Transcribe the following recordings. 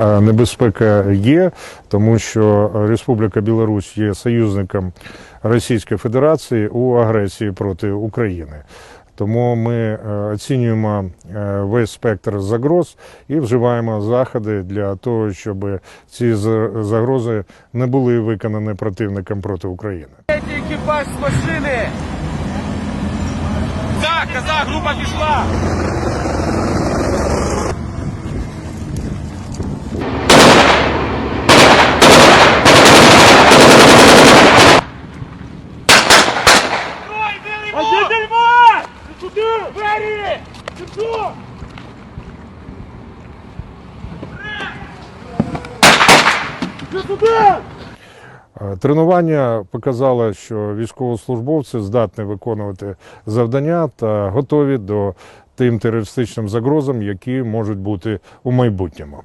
е, небезпека є, тому що Республіка Білорусь є союзником Російської Федерації у агресії проти України. Тому ми е, оцінюємо е, весь спектр загроз і вживаємо заходи для того, щоб ці за- загрози не були виконані противником проти України. Екіпаж з машини! Так, казак, група пішла! Туди! Туди! Е, Тренування показало, що військовослужбовці здатні виконувати завдання та готові до тим терористичним загрозам, які можуть бути у майбутньому.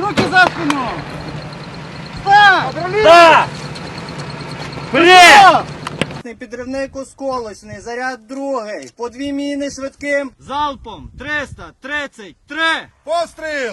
Руки за спину! Став! Так! Вперед! Підривник осколочний, заряд другий. По дві міни швидким. Залпом 333. Постріл!